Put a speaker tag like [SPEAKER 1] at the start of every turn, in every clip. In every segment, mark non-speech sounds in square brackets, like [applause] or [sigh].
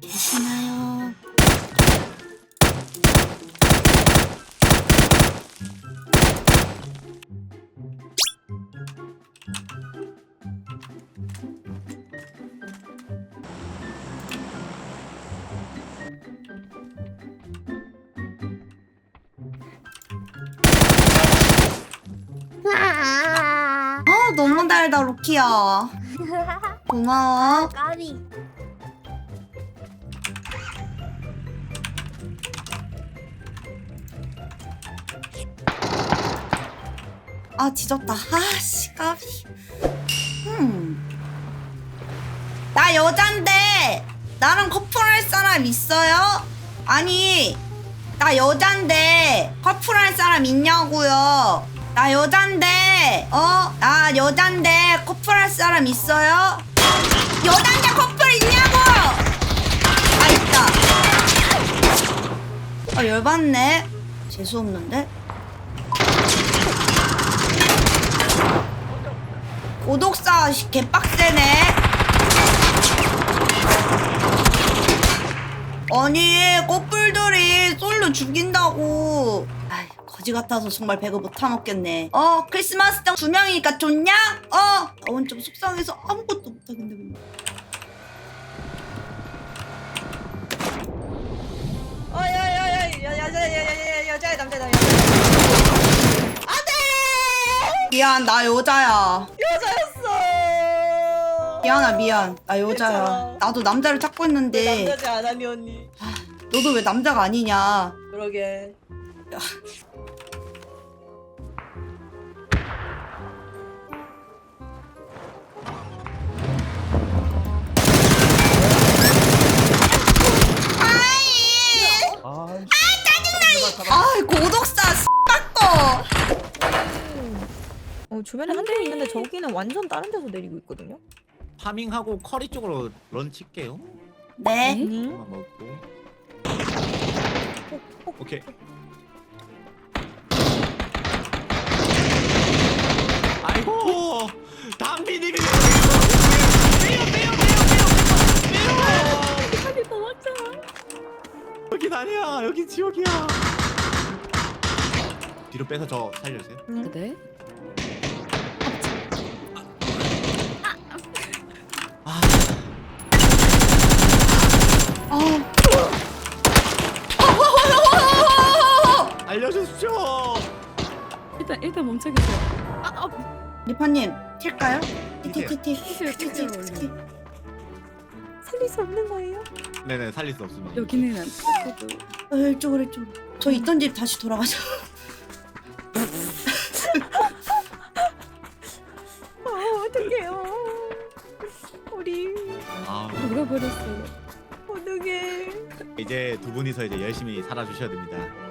[SPEAKER 1] 계시나요? 아, 어, 너무 달다 로키야. [laughs] 고마워.
[SPEAKER 2] 까비.
[SPEAKER 1] 아 뒤졌다. 아씨 까비. 음. 나 여잔데 나랑 커플할 사람 있어요? 아니 나 여잔데 커플할 사람 있냐고요? 나 여잔데 어? 나 여잔데 커플할 사람 있어요? 여잔데 커플 있냐고! 아 있다. 아 열받네. 재수 없는데? 고독사 씨, 개빡세네. 아니 꽃불들이 솔로 죽인다고. 아이 거지 같아서 정말 배가 못 타먹겠네. 어 크리스마스 때 두 명이니까 좋냐? 어. 나 오늘 좀 속상해서 아무것도 못하겠네. 미안 나 여자야.
[SPEAKER 3] 여자였어
[SPEAKER 1] 미안아 미안 나 여자야.
[SPEAKER 3] 괜찮아.
[SPEAKER 1] 나도 남자를 찾고
[SPEAKER 3] 왜
[SPEAKER 1] 있는데
[SPEAKER 3] 남자지 않았니 언니
[SPEAKER 1] 너도 왜 남자가 아니냐?
[SPEAKER 3] 그러게
[SPEAKER 4] 주변에 한 대 있는데 저기는 완전 다른 데서 내리고 있거든요.
[SPEAKER 5] 파밍하고 커리 쪽으로 런 칠게요.
[SPEAKER 1] 네.
[SPEAKER 4] 음?
[SPEAKER 5] 하나 먹고. 오케이. 아이고, 담비님이 빼요, 빼요, 빼요, 빼요, 빼요.
[SPEAKER 4] 빨리 도망쳐.
[SPEAKER 5] 여긴 아니야, 여긴 지옥이야. 뒤로 빼서 저 살려주세요.
[SPEAKER 4] 네?
[SPEAKER 6] 일단 일단 멈춰 계세요. 아, 아,
[SPEAKER 1] 리파님 튈까요? 티티티티
[SPEAKER 6] 티티요, 티티
[SPEAKER 1] 티티.
[SPEAKER 4] 살릴 수 없는 거예요?
[SPEAKER 5] 네네, 살릴 수 없습니다.
[SPEAKER 6] 여기는 안 돼.
[SPEAKER 1] 어, 이쪽으로 이쪽으로. 저 있던 집 다시 돌아가자. [laughs]
[SPEAKER 4] 아, 어떡해요. 우리
[SPEAKER 5] 아,
[SPEAKER 6] 녹아버렸어요.
[SPEAKER 4] 어떡해.
[SPEAKER 5] 이제 두 분이서 이제 열심히 살아주셔야 됩니다.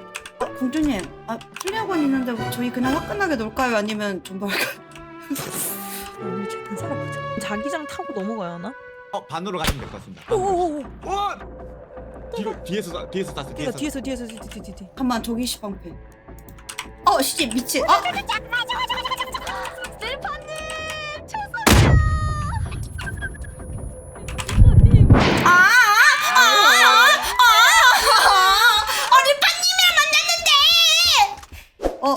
[SPEAKER 1] 어, 공주님, 아 틀리학원 있는데 뭐 저희 그냥 화끈하게 놀까요? 아니면 존버할까요?
[SPEAKER 4] 우리 최대한 살아보자. 자기장 타고 넘어가야 하나?
[SPEAKER 5] 어, 반으로 가시면 될 것 같습니다.
[SPEAKER 4] 오오오.
[SPEAKER 5] 어! 뒤로 뒤에서 쏴- 뒤에서 쐈어.
[SPEAKER 4] 뒤에서
[SPEAKER 5] 뒤에서.
[SPEAKER 4] 뒤에서 뒤에서 뒤, 뒤, 뒤.
[SPEAKER 1] 잠깐만 저기 시방패. 어, 씨 미친. 어, 아, 아, 아, 아, 아, 아, 리파님이랑 만났는데. 어,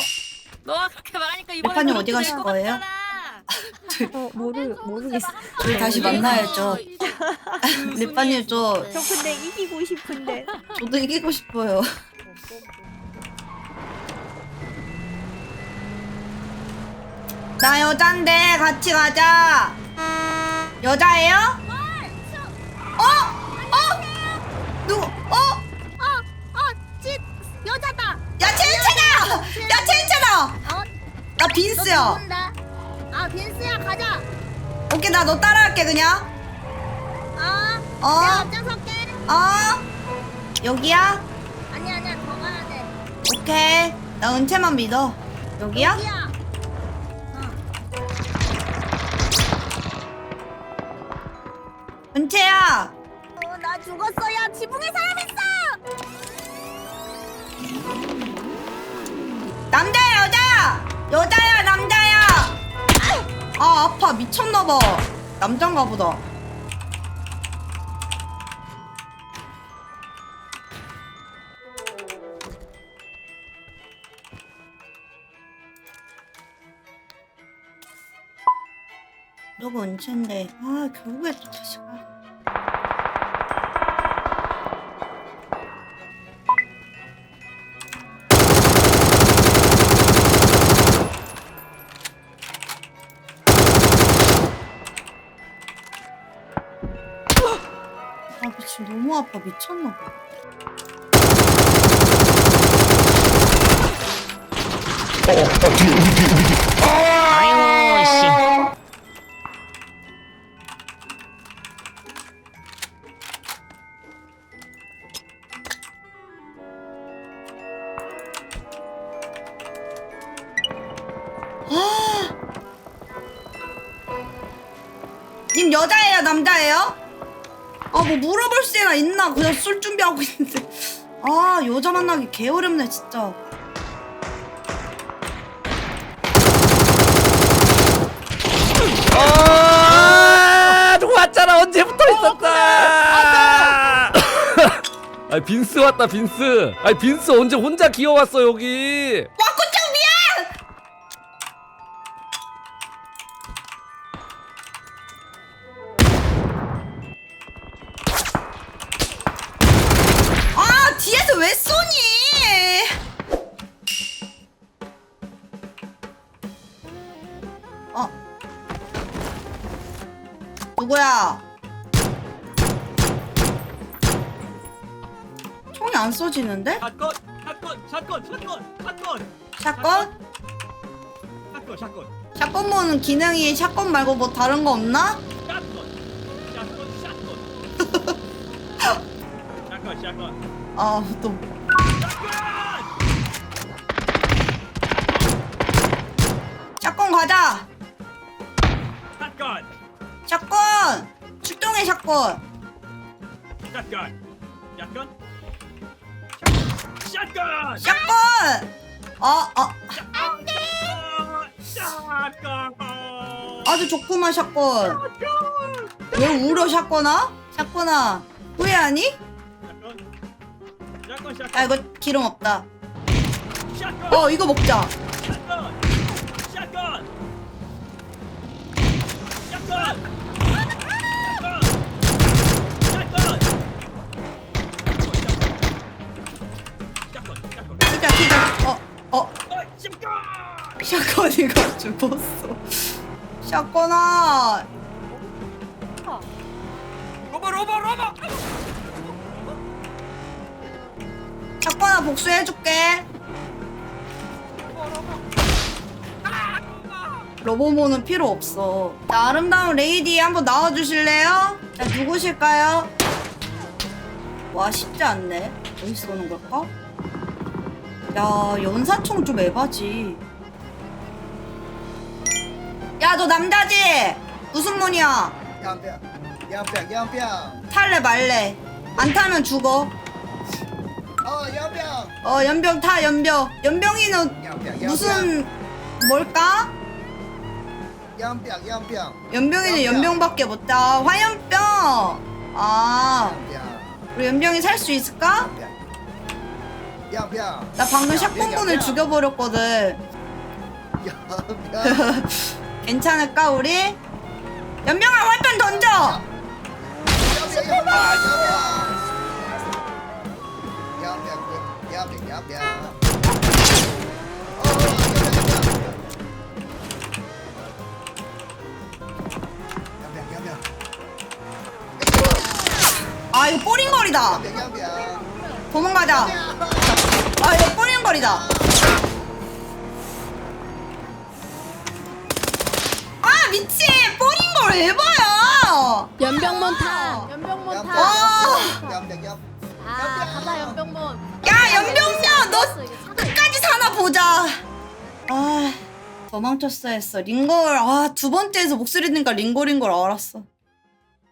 [SPEAKER 6] 너가 그렇게 말하니까 이번에
[SPEAKER 1] 대파님
[SPEAKER 6] 그렇게
[SPEAKER 1] 어디
[SPEAKER 6] 될
[SPEAKER 1] 가신
[SPEAKER 6] 것
[SPEAKER 1] 거예요?
[SPEAKER 4] 어 모르 모르겠어.
[SPEAKER 1] 저희 다시 만나야죠. 리파님 [laughs] 저
[SPEAKER 4] 저 근데 이기고 싶은데.
[SPEAKER 1] 저도 이기고 싶어요. [laughs] 나 여잔데 같이 가자. 여자예요? 어? 어? 누구? 어?
[SPEAKER 2] 어어집 여자다.
[SPEAKER 1] 야 체인차다! 야!
[SPEAKER 2] 어?
[SPEAKER 1] 나 빈스야.
[SPEAKER 2] 아 빈스야 가자.
[SPEAKER 1] 오케이 나 너 따라할게 그냥.
[SPEAKER 2] 아
[SPEAKER 1] 어?
[SPEAKER 2] 내가 앞장서 할게.
[SPEAKER 1] 어? 여기야?
[SPEAKER 2] 아니 아니야 더 가야 돼.
[SPEAKER 1] 오케이. 나 은채만 믿어. 여기야?
[SPEAKER 2] 여기야.
[SPEAKER 1] 은채야.
[SPEAKER 2] 어 나 죽었어 야 지붕에 사람 있어.
[SPEAKER 1] 여자 여자야 남자야. 아 아파. 미쳤나봐. 남잔가 보다. 너가 은채인데. 아 결국에 또 다시 가 너무 아파 미쳤나 봐.
[SPEAKER 7] 아이고 씨.
[SPEAKER 1] 님 여자예요 남자예요? 아 뭐 물어볼 수나 있나 그냥 술 준비하고 있는데 아 여자 만나기 개 어렵네 진짜
[SPEAKER 8] 아, 누구 왔잖아. 언제부터 있었다. [laughs] 아, 빈스 왔다, 빈스. 아, 빈스 언제 혼자 기어왔어 여기?
[SPEAKER 1] 와꾸짱 누구야? 총이 안 쏘지는데?
[SPEAKER 9] 샷건 샷건 샷건 샷건 샷건
[SPEAKER 1] 샷건?
[SPEAKER 9] 샷건 샷건
[SPEAKER 1] 샷건 모는 기능이 샷건 말고 뭐 다른 거 없나?
[SPEAKER 9] 샷건 샷건 샷건 [laughs] 샷건 샷건
[SPEAKER 1] 아, 또. 샷건 가자! 출동해, 샷건!
[SPEAKER 9] 샷건 샷건 샷건
[SPEAKER 1] 샷건! 아, 아,
[SPEAKER 9] 샷건
[SPEAKER 1] 아주 좋구만, 샷건. 왜 울어, 샷건아? 샷건아, 후회하니?
[SPEAKER 9] 샷건 샷건
[SPEAKER 1] 아, 이거 기름 없다.
[SPEAKER 9] 샷건
[SPEAKER 1] 어, 이거 먹자.
[SPEAKER 9] 샷건 샷건 샷건 샷건
[SPEAKER 1] 키자, 키자. 어, 어,
[SPEAKER 9] 샷건
[SPEAKER 1] 샷건이가 죽었어. 샷건아!
[SPEAKER 9] 로버 로버 로버
[SPEAKER 1] 샷건아, 복수해줄게. 로보모는 필요 없어. 자, 아름다운 레이디 한번 나와주실래요? 자, 누구실까요? 와, 쉽지 않네. 어디 쏘는 걸까? 야, 연사총 좀 에바지. 야, 너 남자지? 무슨 문이야?
[SPEAKER 10] 양병 양병 양병
[SPEAKER 1] 탈래 말래? 안 타면 죽어.
[SPEAKER 10] 어 양병
[SPEAKER 1] 어, 연병 타, 연병. 연병이는 무슨, 뭘까?
[SPEAKER 10] 양병 양병
[SPEAKER 1] 연병이는
[SPEAKER 10] 연병.
[SPEAKER 1] 연병밖에 못 타. 화연병! 아, 우리 연병이 살 수 있을까? 나 방금
[SPEAKER 10] 야, 야, 야.
[SPEAKER 1] 죽여버렸거든.
[SPEAKER 10] 양병
[SPEAKER 1] 괜찮을까, 우리? 연병아, 활판 던져! 아, 이거 뽀링거리다. 도망가자. 아, 뽀링거리다. 아, 미친! 뽀링걸 에바야!
[SPEAKER 11] 연병문 타. 연병문
[SPEAKER 10] 양병
[SPEAKER 11] 타.
[SPEAKER 10] 양병
[SPEAKER 11] 아 가자 연병문.
[SPEAKER 1] 야, 연병야! 너 끝까지 사나 보자. 아, 도망쳤어 했어. 링걸, 아, 두 번째에서 목소리 듣니까 링걸인 걸 알았어.